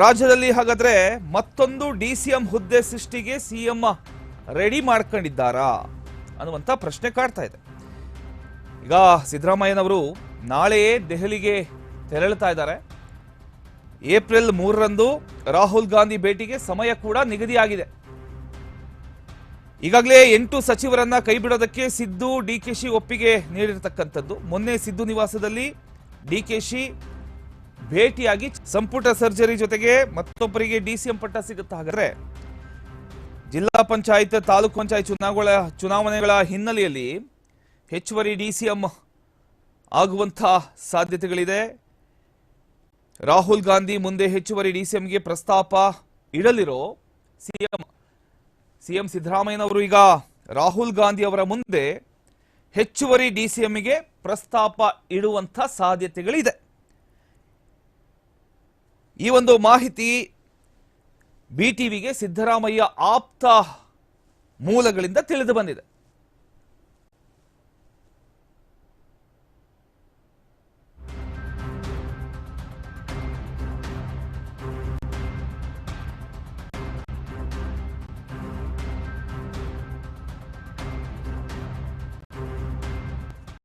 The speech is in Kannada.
ರಾಜ್ಯದಲ್ಲಿ ಹಾಗಾದ್ರೆ ಮತ್ತೊಂದು ಡಿ ಸಿ ಎಂ ಹುದ್ದೆ ಸೃಷ್ಟಿಗೆ ಸಿಎಂ ರೆಡಿ ಮಾಡ್ಕೊಂಡಿದ್ದಾರಾ ಅನ್ನುವಂಥ ಪ್ರಶ್ನೆ ಕಾಡ್ತಾ ಇದೆ. ಈಗ ಸಿದ್ದರಾಮಯ್ಯನವರು ನಾಳೆಯೇ ದೆಹಲಿಗೆ ತೆರಳುತ್ತಾ ಇದ್ದಾರೆ. ಏಪ್ರಿಲ್ ಮೂರರಂದು ರಾಹುಲ್ ಗಾಂಧಿ ಭೇಟಿಗೆ ಸಮಯ ಕೂಡ ನಿಗದಿಯಾಗಿದೆ. ಈಗಾಗಲೇ ಎಂಟು ಸಚಿವರನ್ನ ಕೈಬಿಡೋದಕ್ಕೆ ಸಿದ್ದು ಡಿಕೆಶಿ ಒಪ್ಪಿಗೆ ನೀಡಿರತಕ್ಕಂಥದ್ದು. ಮೊನ್ನೆ ಸಿದ್ದು ನಿವಾಸದಲ್ಲಿ ಡಿಕೆಶಿ ಭೇಟಿಯಾಗಿ ಸಂಪುಟ ಸರ್ಜರಿ ಜೊತೆಗೆ ಮತ್ತೊಬ್ಬರಿಗೆ ಡಿಸಿಎಂ ಪಟ್ಟ ಸಿಗುತ್ತಾ ಹಾಗಾದ್ರೆ? ಜಿಲ್ಲಾ ಪಂಚಾಯತ್, ತಾಲೂಕು ಪಂಚಾಯತ್ ಚುನಾವಣೆ, ಚುನಾವಣೆಗಳ ಹಿನ್ನೆಲೆಯಲ್ಲಿ ಹೆಚ್ಚುವರಿ ಡಿಸಿಎಂ ಆಗುವಂಥ ಸಾಧ್ಯತೆಗಳಿದೆ. ರಾಹುಲ್ ಗಾಂಧಿ ಮುಂದೆ ಹೆಚ್ಚುವರಿ ಡಿಸಿಎಂಗೆ ಪ್ರಸ್ತಾಪ ಇಡಲಿರೋ ಸಿಎಂ ಸಿಎಂ ಸಿದ್ದರಾಮಯ್ಯನವರು ಈಗ ರಾಹುಲ್ ಗಾಂಧಿ ಅವರ ಮುಂದೆ ಹೆಚ್ಚುವರಿ ಡಿಸಿಎಂಗೆ ಪ್ರಸ್ತಾಪ ಇಡುವಂಥ ಸಾಧ್ಯತೆಗಳಿದೆ. ಈ ಒಂದು ಮಾಹಿತಿ ಬಿ ಟಿವಿಗೆ ಸಿದ್ದರಾಮಯ್ಯ ಆಪ್ತ ಮೂಲಗಳಿಂದ ತಿಳಿದು ಬಂದಿದೆ.